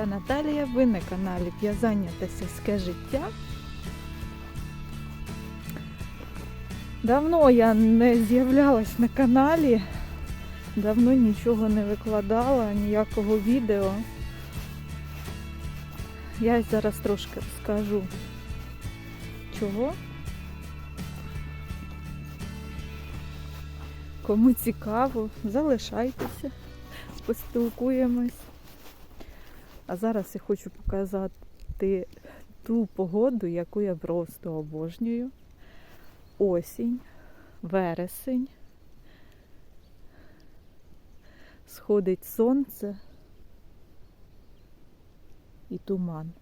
Я Наталія, ви на каналі В'язання та сільське життя. Давно я не з'являлась на каналі, давно нічого не викладала, ніякого відео. Я зараз трошки розкажу, чого. Кому цікаво, залишайтеся, поспілкуємось. А зараз я хочу показати ту погоду, яку я просто обожнюю. Осінь, вересень. Сходить сонце і туман.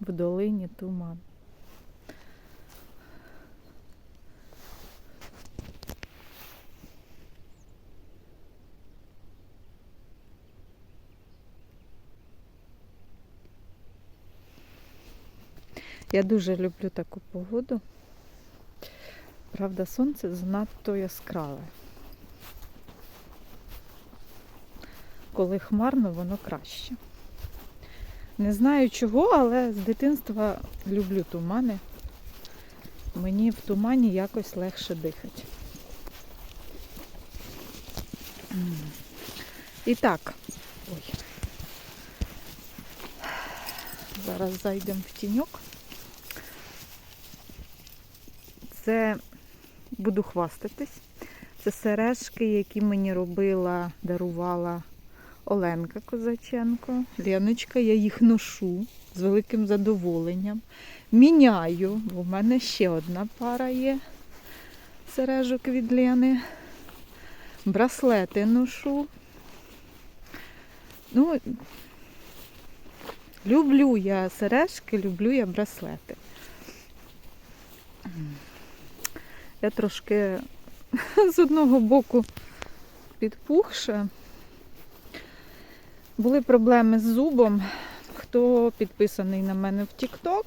В долині туман. Я дуже люблю таку погоду. Правда, сонце занадто яскраве. Коли хмарно, воно краще. Не знаю чого, але з дитинства люблю тумани. Мені в тумані якось легше дихати. І так, ой. Зараз зайдемо в тіньок. Це буду хвастатись. Це сережки, які мені робила, дарувала Оленка Козаченко. Леночка, я їх ношу з великим задоволенням. Міняю, бо в мене ще одна пара є сережок від Лени. Браслети ношу. Ну, люблю я сережки, люблю я браслети. Я трошки з одного боку підпухша. Були проблеми з зубом. Хто підписаний на мене в TikTok,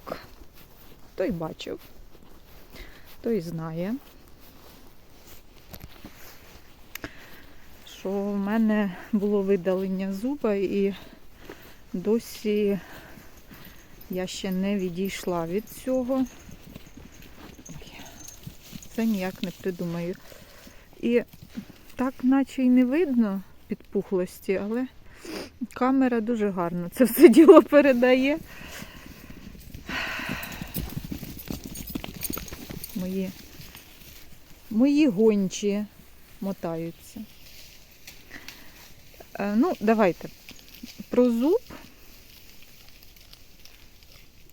той бачив, той знає, що в мене було видалення зуба і досі я ще не відійшла від цього. Це ніяк не придумаю. І так наче й не видно підпухлості, але камера дуже гарно це все діло передає. Мої, мої гончі мотаються. Е, Ну, давайте. Про зуб.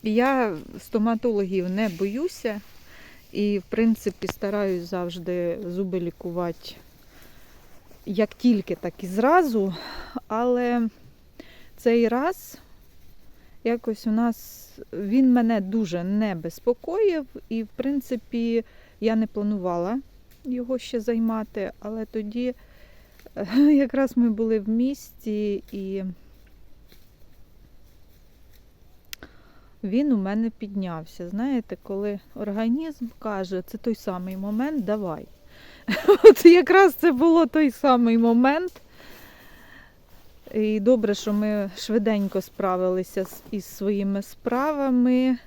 Я стоматологів не боюся. І, в принципі, стараюсь завжди зуби лікувати як тільки, так і зразу. Але цей раз якось у нас він мене дуже не безпокоїв, і, в принципі, я не планувала його ще займати, але тоді е, якраз ми були в місті і. Він у мене піднявся. Знаєте, коли організм каже, це той самий момент, давай. От якраз це було той самий момент. І добре, що ми швиденько справилися із своїми справами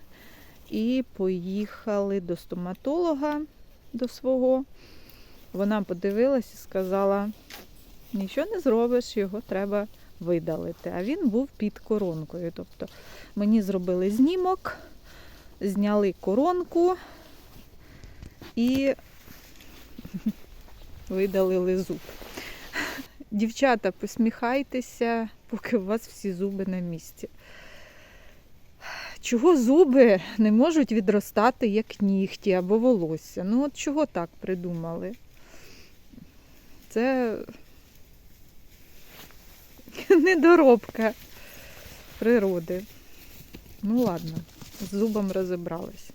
і поїхали до стоматолога до свого. Вона подивилась і сказала: нічого не зробиш, його треба видалити. А він був під коронкою. Тобто мені зробили знімок, зняли коронку і видалили зуб. Дівчата, посміхайтеся, поки у вас всі зуби на місці. Чого зуби не можуть відростати, як нігті або волосся? Ну от чого так придумали? Це недоробка природи. Ну ладно, з зубом розібрались.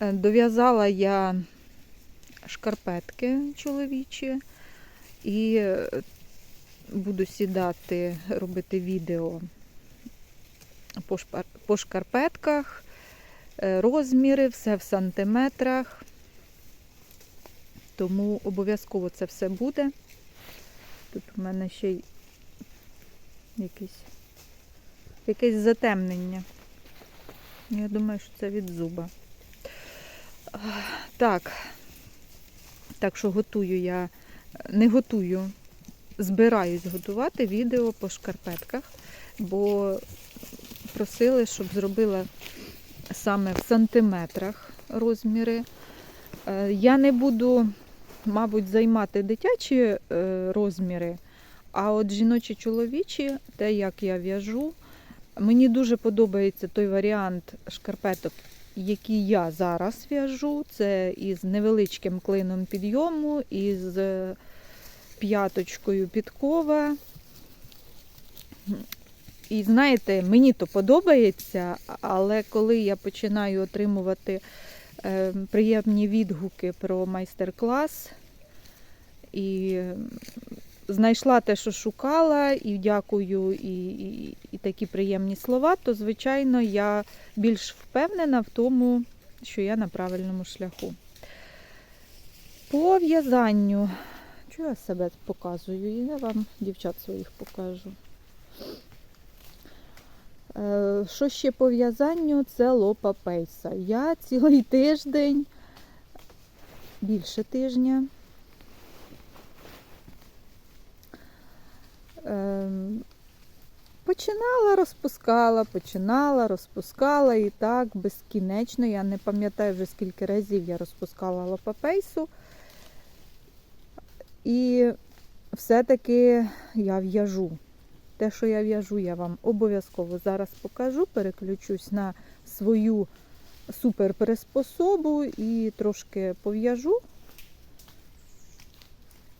Е, Дов'язала я шкарпетки чоловічі і буду сідати, робити відео по, шкарпетках, е, розміри, все в сантиметрах. Тому обов'язково це все буде. Тут у мене ще й якісь, якесь затемнення. Я думаю, що це від зуба. Так. Так що готую я, не готую, збираюсь готувати відео по шкарпетках, бо просили, щоб зробила саме в сантиметрах розміри. Е, Я не буду, мабуть, займати дитячі е, розміри, а от жіночі чоловічі, те, як я в'яжу, мені дуже подобається той варіант шкарпеток, який я зараз в'яжу. Це із невеличким клином підйому, із е, п'яточкою підкова. І знаєте, мені то подобається, але коли я починаю отримувати приємні відгуки про майстер-клас і знайшла те, що шукала, і дякую, і, і, і такі приємні слова, то, звичайно, я більш впевнена в тому, що я на правильному шляху. По в'язанню. Чого я себе показую? Я вам дівчат своїх покажу. Що ще по в'язанню? Це лопа пейса. Я цілий тиждень, більше тижня. ем, Починала, розпускала, починала, розпускала і так безкінечно. Я не пам'ятаю вже скільки разів я розпускала лопапейсу. І все-таки я в'яжу. Те, що я в'яжу, я вам обов'язково зараз покажу. Переключусь на свою суперприспособу і трошки пов'яжу,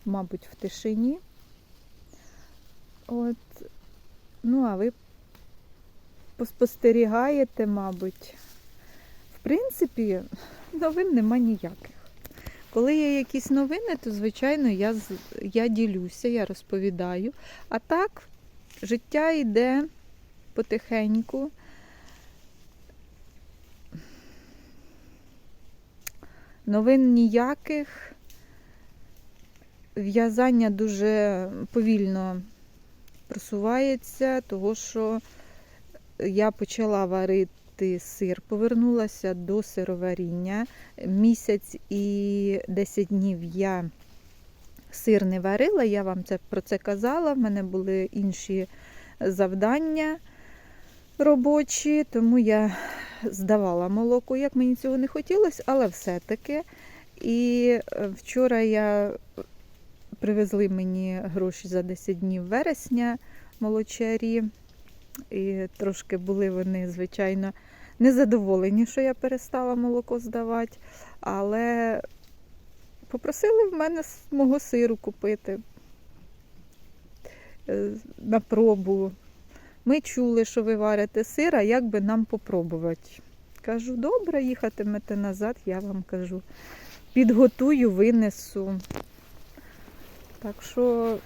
мабуть, в тишині. От. Ну, а ви поспостерігаєте, мабуть. В принципі, новин нема ніяких. Коли є якісь новини, то, звичайно, я, я ділюся, я розповідаю. А так, життя йде потихеньку. Новин ніяких. В'язання дуже повільно просувається, того що я почала варити сир, повернулася до сироваріння. Місяць і 10 днів я сир не варила, я вам це, про це казала. В мене були інші завдання робочі, тому я здавала молоко, як мені цього не хотілося, але все-таки. І е, вчора я привезли мені гроші за 10 днів вересня молочарі. І трошки були вони, звичайно, незадоволені, що я перестала молоко здавати. Але попросили в мене мого сиру купити е, на пробу. Ми чули, що ви варите сир, а як би нам попробувати. Кажу, добре, їхатимете назад, я вам кажу. Підготую, винесу. Так що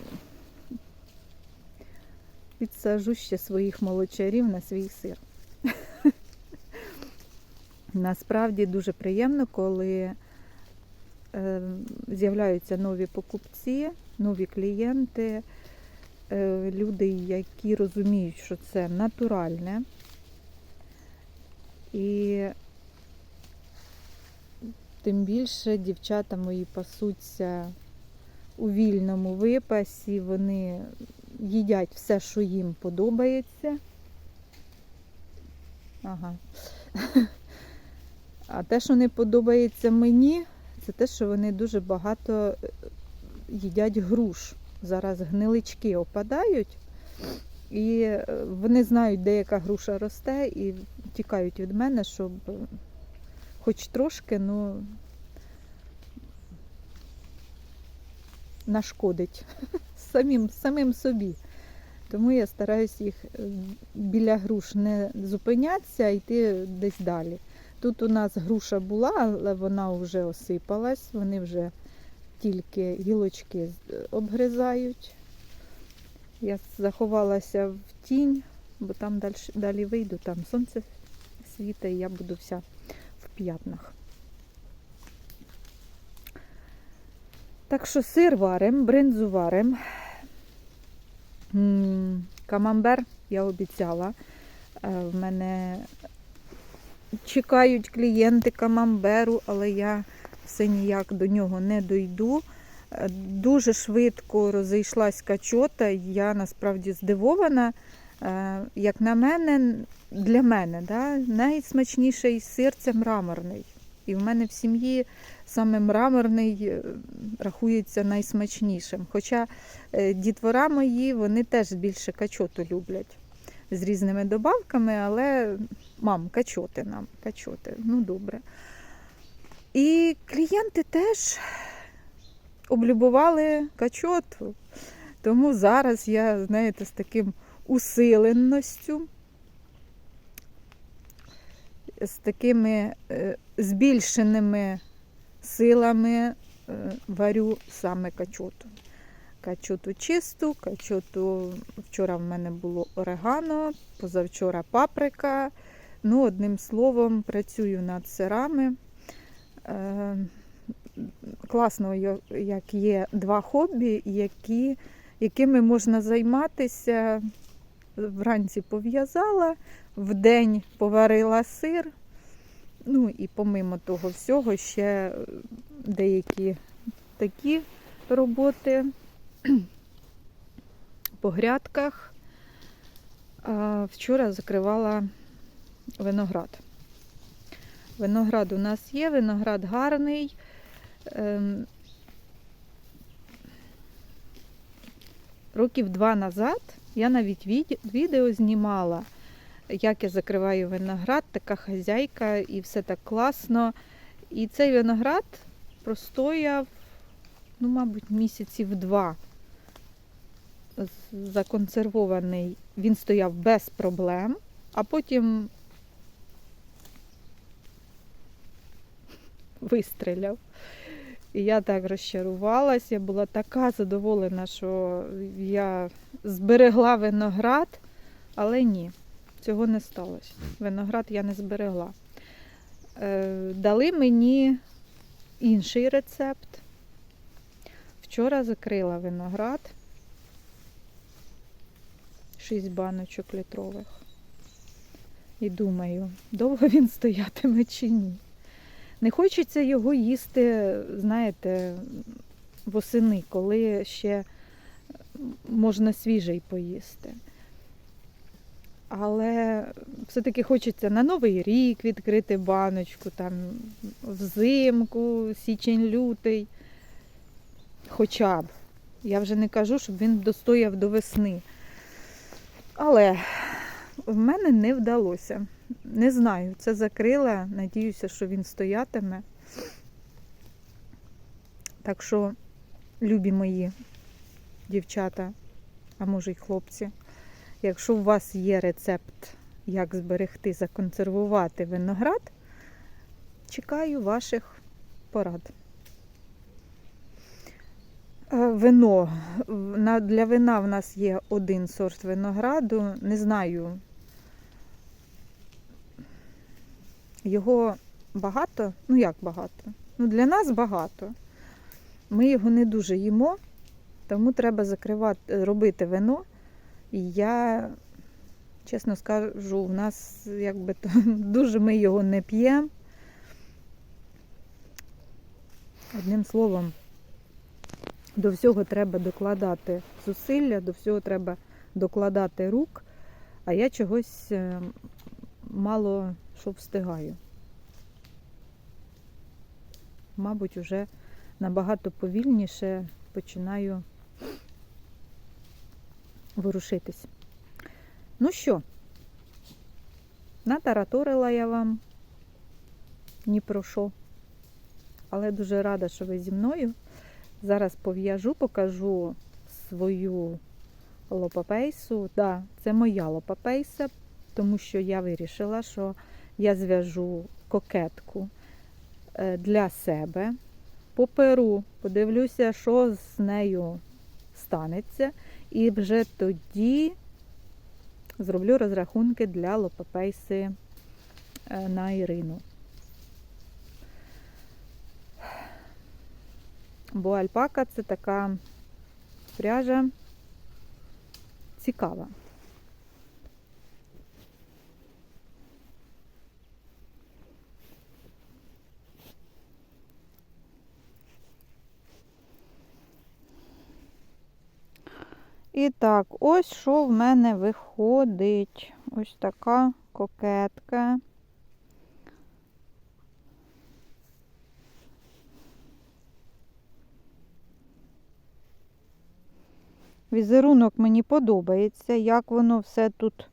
підсажу ще своїх молочарів на свій сир. Насправді дуже приємно, коли з'являються нові покупці, нові клієнти, е, люди, які розуміють, що це натуральне. І тим більше дівчата мої пасуться у вільному випасі, вони їдять все, що їм подобається. Ага. А те, що не подобається мені, це те, що вони дуже багато е, їдять груш. Зараз гнилички опадають, і е, вони знають, де яка груша росте, і тікають від мене, щоб е, хоч трошки, ну, нашкодить самим, самим собі. Тому я стараюсь їх біля груш не зупинятися, а йти десь далі. Тут у нас груша була, але вона вже осипалась, вони вже тільки гілочки обгризають. Я заховалася в тінь, бо там далі, далі вийду, там сонце світить, і я буду вся в п'ятнах. Так що сир варим, бринзу варим. Камамбер я обіцяла. Е, В мене чекають клієнти камамберу, але я все ніяк до нього не дойду. Е, Дуже швидко розійшлась качота. Я насправді здивована. Е, Як на мене, для мене да, найсмачніший сир це мраморний. І в мене в сім'ї саме мраморний е, рахується найсмачнішим. Хоча дітвора мої вони теж більше качоту люблять з різними добавками, але мам, качоти нам, качоти, ну добре. І клієнти теж облюбували качоту. Тому зараз я, знаєте, з таким усиленністю, з такими е, збільшеними силами е, варю саме качоту. Качоту чисту, качоту вчора в мене було орегано, позавчора паприка. Ну, одним словом, працюю над сирами. Е, класно, як є два хобі, які, якими можна займатися. Вранці пов'язала, вдень поварила сир. Ну і помимо того всього, ще деякі такі роботи по грядках. Вчора закривала виноград. Виноград у нас є, виноград гарний. Ем, Років два назад я навіть відео знімала, як я закриваю виноград, така хазяйка, і все так класно. І цей виноград простояв, ну, мабуть, місяців два. Законсервований. Він стояв без проблем, а потім вистріляв. І я так розчарувалась, я була така задоволена, що я зберегла виноград, але ні, цього не сталося. Виноград я не зберегла. Е, Дали мені інший рецепт. Вчора закрила виноград. 6 баночок літрових. І думаю, довго він стоятиме чи ні. Не хочеться його їсти, знаєте, восени, коли ще можна свіжий поїсти. Але все-таки хочеться на Новий рік відкрити баночку, там взимку, січень-лютий. Хоча б. Я вже не кажу, щоб він достояв до весни. Але в мене не вдалося. Не знаю, це закрила. Надіюся, що він стоятиме. Так що, любі мої дівчата, а може й хлопці, якщо у вас є рецепт, як зберегти, законсервувати виноград, чекаю ваших порад. Е, Вино. Для вина в нас є один сорт винограду. Не знаю, його багато. Ну як багато? Ну, для нас багато. Ми його не дуже їмо, тому треба закривати, робити вино. І я, чесно скажу, в нас якби то, дуже ми його не п'ємо. Одним словом, до всього треба докладати зусилля, до всього треба докладати рук, а я чогось е, мало що встигаю. Мабуть, уже набагато повільніше починаю ворушитись. Ну що, натараторила я вам ні про що, але дуже рада, що ви зі мною. Зараз пов'яжу, покажу свою лопапейсу. Да, це моя лопапейса, тому що я вирішила, що я зв'яжу кокетку е, для себе. Поперу, подивлюся, що з нею станеться, і вже тоді зроблю розрахунки для лопапейси е, на Ірину. Бо альпака це така пряжа цікава. І так, ось що в мене виходить. Ось така кокетка. Візерунок мені подобається. Як воно все тут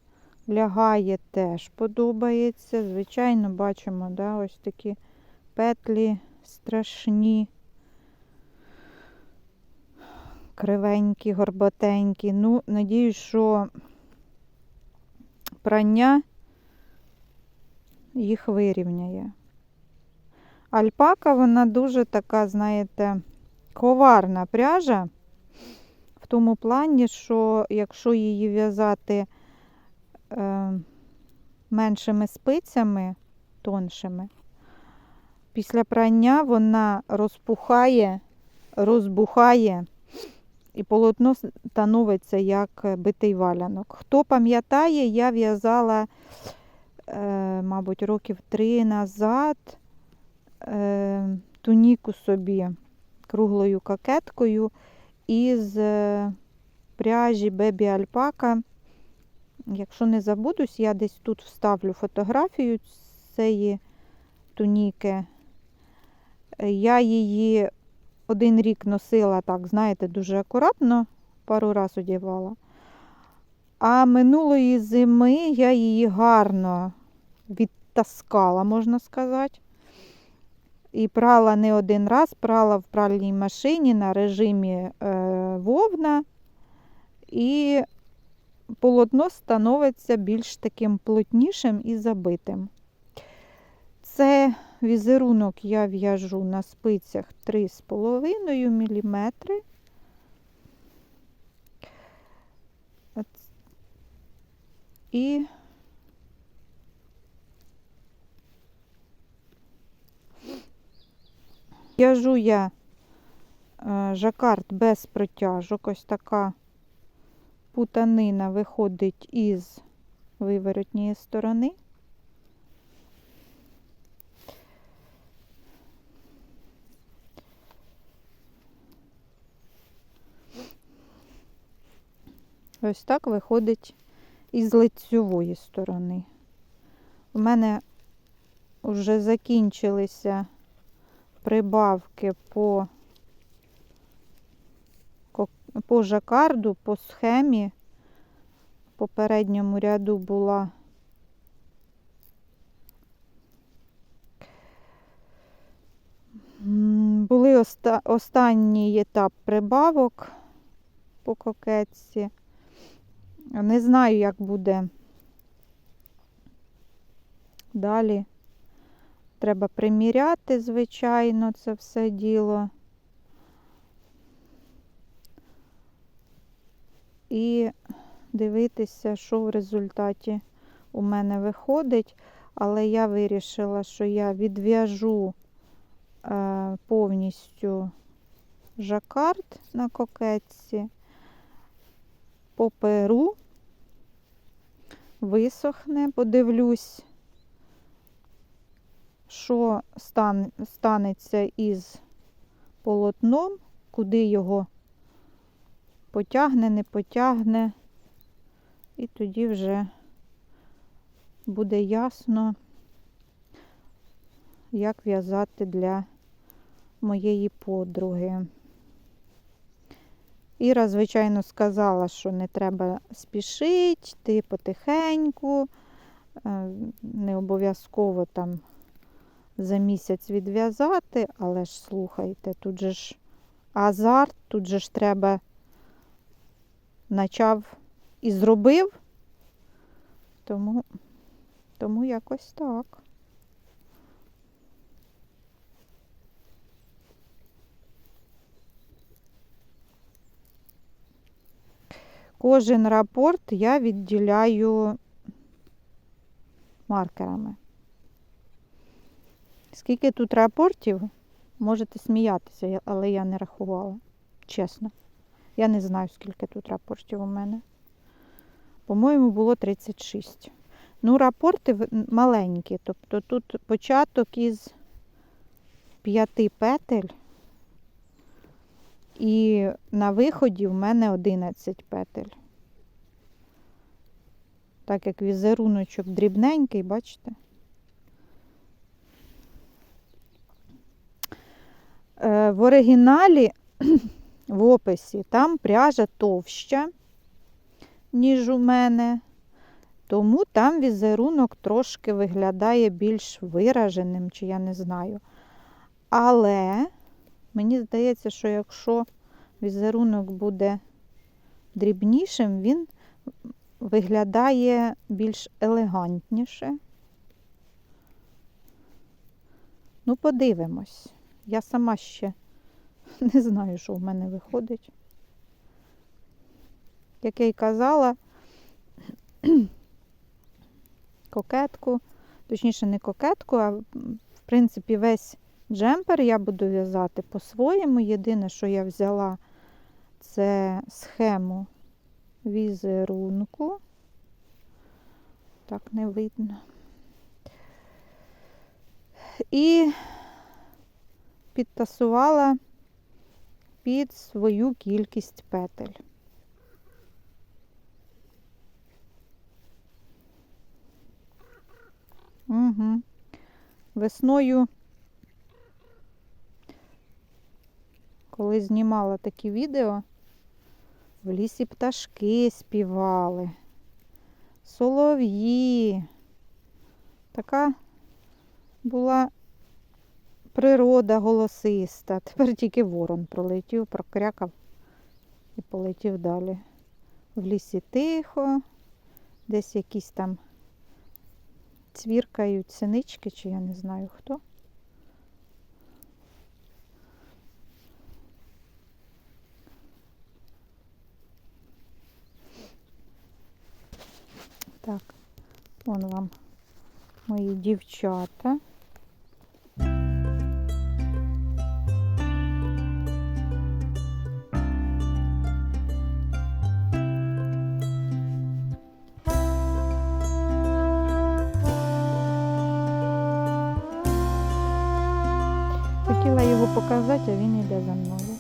лягає, теж подобається. Звичайно, бачимо, да, ось такі петлі страшні, кривенькі, горбатенькі. Ну, надіюсь, що прання їх вирівняє. Альпака, вона дуже така, знаєте, коварна пряжа. Тому плані, що якщо її в'язати е, меншими спицями, тоншими, після прання вона розпухає, розбухає, і полотно становиться як битий валянок. Хто пам'ятає, я в'язала, е, мабуть, років три назад е, туніку собі круглою кокеткою із е, пряжі Бебі Альпака. Якщо не забудусь, я десь тут вставлю фотографію цієї туніки. Я її один рік носила так, знаєте, дуже акуратно, пару раз одягала. А минулої зими я її гарно відтаскала, можна сказати. І прала не один раз, прала в пральній машині на режимі е, вовна, і полотно становиться більш таким плотнішим і забитим. Це візерунок я в'яжу на спицях 3,5 мм. І В'яжу я е, жакард без протяжок. Ось така путанина виходить із виворотньої сторони. Ось так виходить із лицьової сторони. У мене вже закінчилися прибавки по по жакарду, по схемі. В попередньому ряду була були оста... останній етап прибавок по кокетці. Не знаю, як буде далі. Треба приміряти, звичайно, це все діло. І дивитися, що в результаті у мене виходить. Але я вирішила, що я відв'яжу е, повністю жакард на кокетці, поперу, висохне, подивлюсь що стан, станеться із полотном, куди його потягне, не потягне, і тоді вже буде ясно, як в'язати для моєї подруги. Іра, звичайно, сказала, що не треба спішити, ти потихеньку, е, не обов'язково там за місяць відв'язати, але ж слухайте, тут же ж азарт, тут же ж треба почав і зробив, тому, тому якось так. Кожен рапорт я відділяю маркерами. Скільки тут рапортів, Можете сміятися, але я не рахувала. Чесно. Я не знаю, скільки тут рапортів у мене. По-моєму, було 36. Ну, рапорти маленькі. Тобто тут початок із п'яти петель. І на виході в мене 11 петель. Так як візеруночок дрібненький, бачите? В оригіналі в описі там пряжа товща, ніж у мене. Тому там візерунок трошки виглядає більш вираженим, чи я не знаю. Але мені здається, що якщо візерунок буде дрібнішим, він виглядає більш елегантніше. Ну, подивимось. Я сама ще не знаю, що в мене виходить. Як я й казала, кокетку, точніше, не кокетку, а в принципі весь джемпер я буду в'язати по-своєму. Єдине, що я взяла, це схему візерунку. Так не видно. І підтасувала під свою кількість петель. Угу. Весною, коли знімала такі відео, в лісі пташки співали, солов'ї. Така була природа голосиста. Тепер тільки ворон пролетів, прокрякав і полетів далі. В лісі тихо, десь якісь там цвіркають синички, чи я не знаю хто. Так, вон вам мої дівчата. Його а він йде за мною.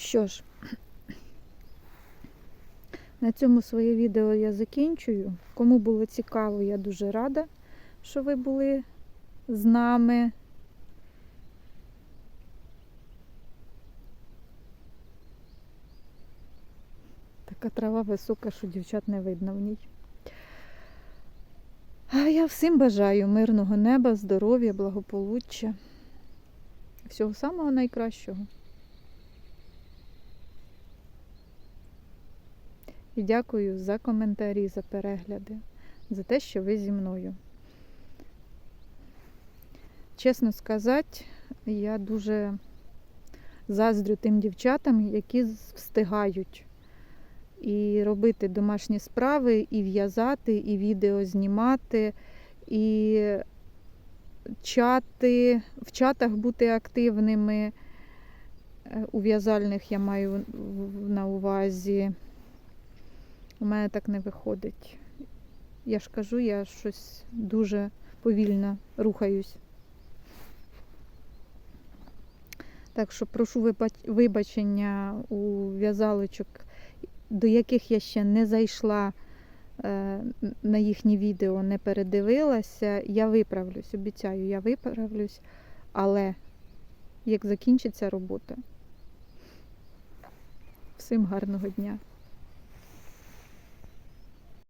Що ж, на цьому своє відео я закінчую. Кому було цікаво, я дуже рада, що ви були з нами. Така трава висока, що дівчат не видно в ній. А я всім бажаю мирного неба, здоров'я, благополуччя. Всього самого найкращого. І дякую за коментарі, за перегляди, за те, що ви зі мною. Чесно сказати, я дуже заздрю тим дівчатам, які встигають і робити домашні справи, і в'язати, і відео знімати, і чати, в чатах бути активними. Е, У в'язальних я маю на увазі. У мене так не виходить. Я ж кажу, я щось дуже повільно рухаюсь. Так що прошу вибачення у в'язалочок, до яких я ще не зайшла е, на їхні відео, не передивилася. Я виправлюсь, обіцяю, я виправлюсь, але як закінчиться робота. Всім гарного дня!